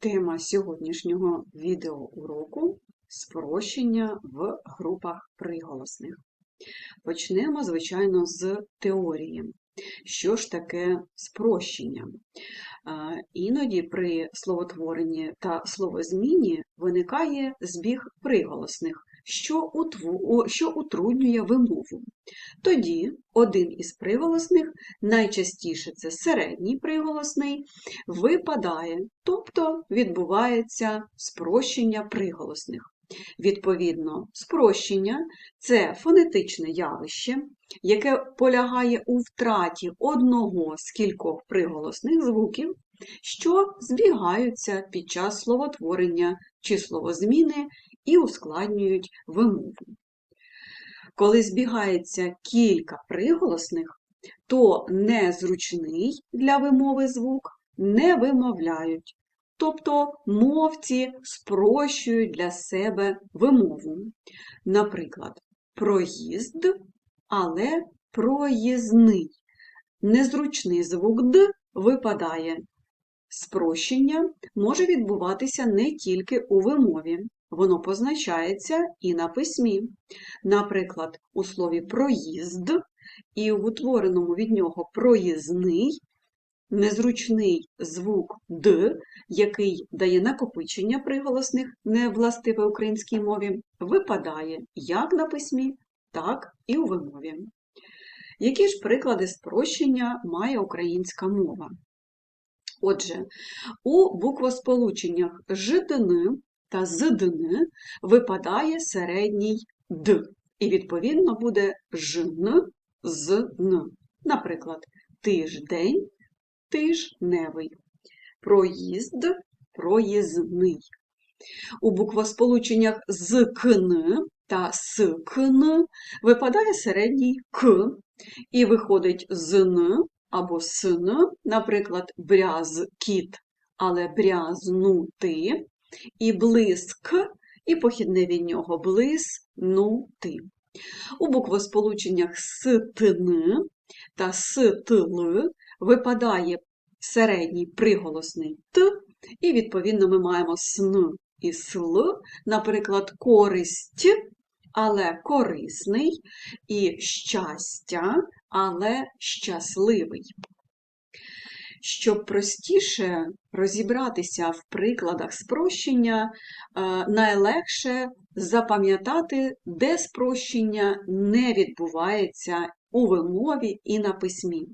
Тема сьогоднішнього відеоуроку спрощення в групах приголосних. Почнемо, звичайно, з теорії. Що ж таке спрощення? Іноді при словотворенні та словозміні виникає збіг приголосних, що, що утруднює вимову. Тоді один із приголосних, найчастіше це середній приголосний, випадає, тобто відбувається спрощення приголосних. Відповідно, спрощення це фонетичне явище, яке полягає у втраті одного з кількох приголосних звуків, що збігаються під час словотворення чи словозміни і ускладнюють вимову. Коли збігається кілька приголосних, то незручний для вимови звук не вимовляють, тобто мовці спрощують для себе вимову. Наприклад, проїзд, але проїзний. Незручний звук Д випадає. Спрощення може відбуватися не тільки у вимові, воно позначається і на письмі. Наприклад, у слові проїзд і в утвореному від нього проїзний незручний звук Д, який дає накопичення приголосних, не властиве українській мові, випадає як на письмі, так і у вимові. Які ж приклади спрощення має українська мова? Отже, у буквосполученнях ждн та здн випадає середній д, і відповідно буде жн зн. Наприклад, тиждень тижневий, проїзд проїзний. У буквосполученнях зкн та скн випадає середній к, і виходить зн або сн, наприклад, бряз кіт, але брязнути, і блиск, і похідне від нього блиснути. У буквосполученнях стн та стл випадає середній приголосний т, і відповідно ми маємо сн і сл, наприклад, користь, але корисний, і щастя, але щасливий. Щоб простіше розібратися в прикладах спрощення, е, найлегше запам'ятати, де спрощення не відбувається у вимові і на письмі.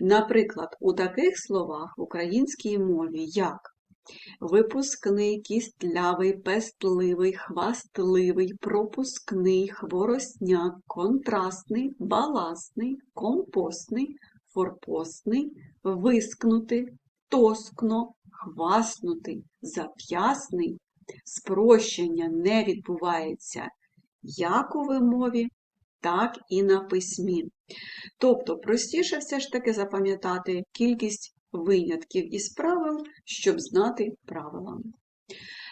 Наприклад, у таких словах в українській мові, як випускний, кістлявий, пестливий, хвастливий, пропускний, хворосняк, контрастний, баласний, компостний, форпостний, вискнути, тоскно, хваснутий, зап'ясний, спрощення не відбувається як у вимові, так і на письмі. Тобто, простіше все ж таки запам'ятати кількість винятків із правил, щоб знати правила.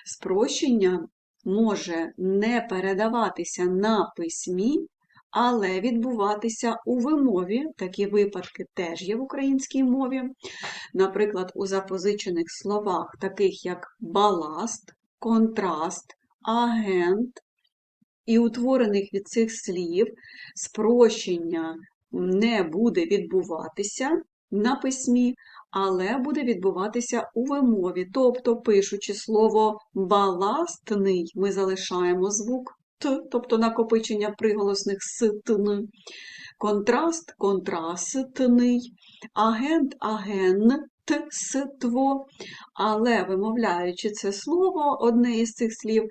Спрощення може не передаватися на письмі, але відбуватися у вимові. Такі випадки теж є в українській мові. Наприклад, у запозичених словах, таких як баласт, контраст, агент, і утворених від цих слів спрощення не буде відбуватися на письмі, але буде відбуватися у вимові. Тобто, пишучи слово баластний, ми залишаємо звук Т, тобто накопичення приголосних с, контраст контрастний, агент аген. Тство, але вимовляючи це слово, одне із цих слів,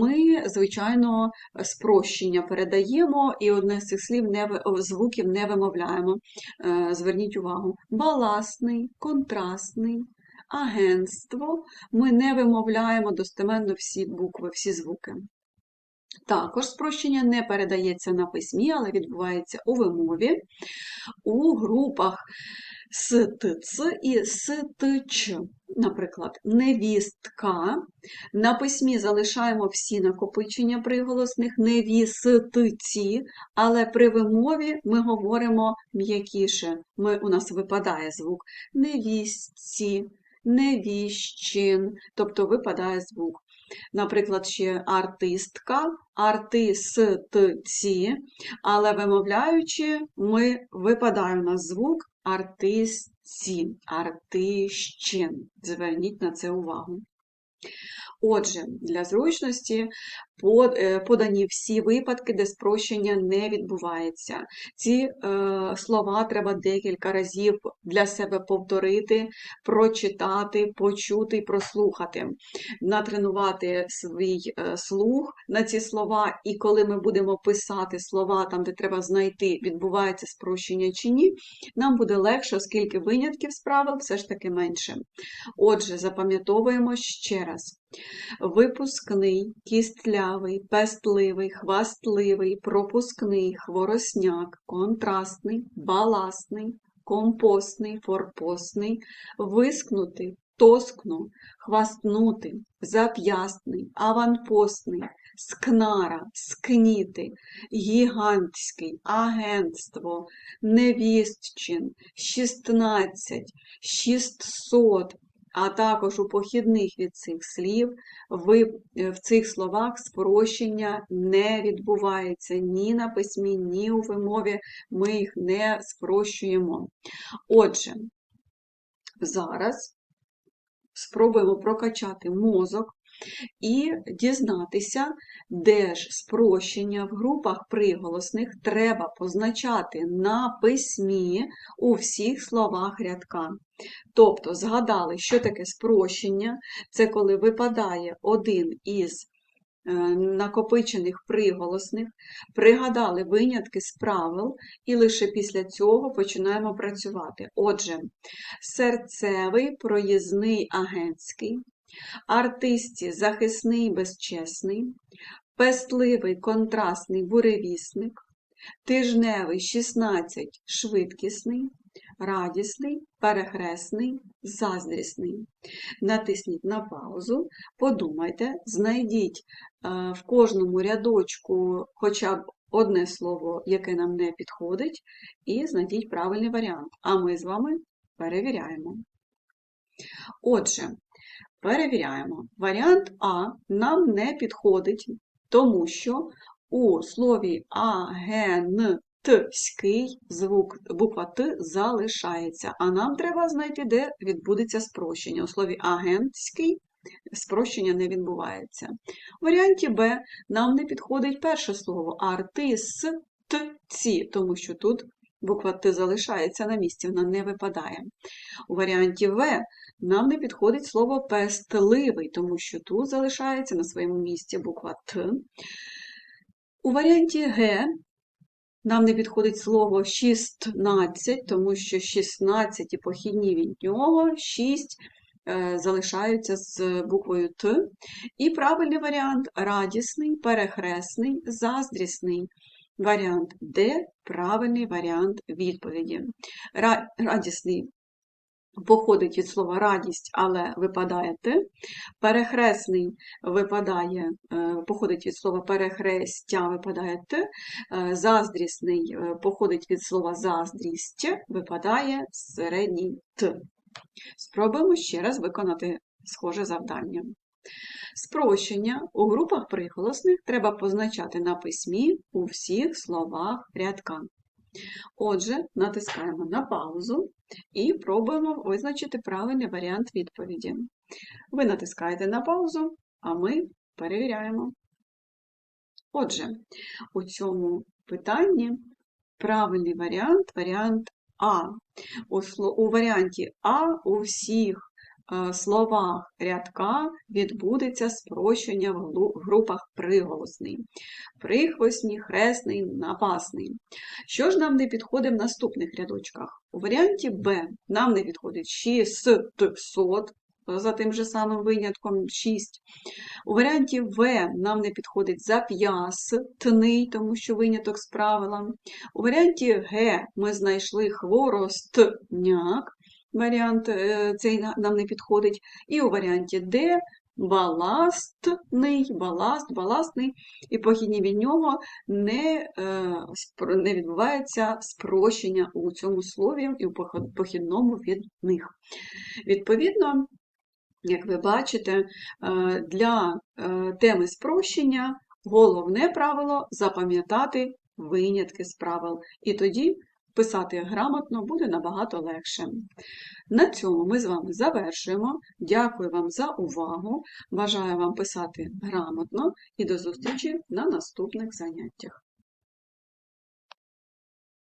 ми, звичайно, спрощення передаємо, і одне з цих слів не, звуків не вимовляємо. Е, зверніть увагу, баласний, контрастний, агентство. Ми не вимовляємо достеменно всі букви, всі звуки. Також спрощення не передається на письмі, але відбувається у вимові, у групах СТЦ і СТЧ. Наприклад, невістка. На письмі залишаємо всі накопичення приголосних невістці, але при вимові ми говоримо м'якіше. Ми, У нас випадає звук невістці, невіщин, тобто випадає звук. Наприклад, ще артистка, артистці, але вимовляючи, ми випадає на звук артистці, артищин. Зверніть на це увагу. Отже, для зручності подані всі випадки, де спрощення не відбувається. Ці е, слова треба декілька разів для себе повторити, прочитати, почути прослухати, натренувати свій е, слух на ці слова, і коли ми будемо писати слова там, де треба знайти, відбувається спрощення чи ні, нам буде легше, оскільки винятків з правил все ж таки менше. Отже, запам'ятовуємо ще раз. Випускний, кістлявий, пестливий, хвастливий, пропускний, хворосняк, контрастний, баласний, компостний, форпостний, вискнути, тоскну, хвастнути, зап'ястний, аванпостний, скнара, скніти, гігантський, агентство, невістчин, шістнадцять, шістсот, а також у похідних від цих слів ви, е, в цих словах спрощення не відбувається ні на письмі, ні у вимові. Ми їх не спрощуємо. Отже, зараз спробуємо прокачати мозок і дізнатися, де ж спрощення в групах приголосних треба позначати на письмі у всіх словах рядка. Тобто, згадали, що таке спрощення, це коли випадає один із е, накопичених приголосних, пригадали винятки з правил, і лише після цього починаємо працювати. Отже, серцевий, проїзний, агентський, артисті захисний, безчесний, пестливий, контрастний, буревісник, тижневий 16 швидкісний, радісний, перехресний, заздрісний. Натисніть на паузу, подумайте, знайдіть е, в кожному рядочку хоча б одне слово, яке нам не підходить, і знайдіть правильний варіант. А ми з вами перевіряємо. Отже, перевіряємо. Варіант А нам не підходить, тому що у слові агентський звук буква Т залишається, а нам треба знайти, де відбудеться спрощення. У слові агентський спрощення не відбувається. У варіанті Б нам не підходить перше слово артистці, тому що тут буква Т залишається на місці, вона не випадає. У варіанті В нам не підходить слово пестливий, тому що тут залишається на своєму місці буква Т. У варіанті Г нам не підходить слово 16, тому що 16 і похідні від нього 6 е, залишаються з буквою Т. І правильний варіант радісний, перехресний, заздрісний. Варіант Д правильний варіант відповіді. Радісний походить від слова радість, але випадає Т. Перехресний випадає, е, походить від слова перехрестя, випадає Т. Е, Заздрісний е, походить від слова заздрість, випадає середній Т. Спробуємо ще раз виконати схоже завдання. Спрощення у групах приголосних треба позначати на письмі у всіх словах рядка. Отже, натискаємо на паузу і пробуємо визначити правильний варіант відповіді. Ви натискаєте на паузу, а ми перевіряємо. Отже, у цьому питанні правильний варіант варіант А. У, варіанті А у всіх словах рядка відбудеться спрощення в групах приголосний. Прихвостні, хресний, напасний. Що ж нам не підходить в наступних рядочках? У варіанті Б нам не підходить 600, за тим же самим винятком 6. У варіанті В нам не підходить зап'ястний, тому що виняток з правила. У варіанті Г ми знайшли хворостняк, варіант е, цей нам не підходить. І у варіанті Д баластний, баласт, баластний, і похідні від нього не, е, не відбувається спрощення у цьому слові і у похідному від них. Відповідно, як ви бачите, е, для теми спрощення головне правило запам'ятати винятки з правил. І тоді писати грамотно буде набагато легше. На цьому ми з вами завершуємо. Дякую вам за увагу. Бажаю вам писати грамотно і до зустрічі на наступних заняттях.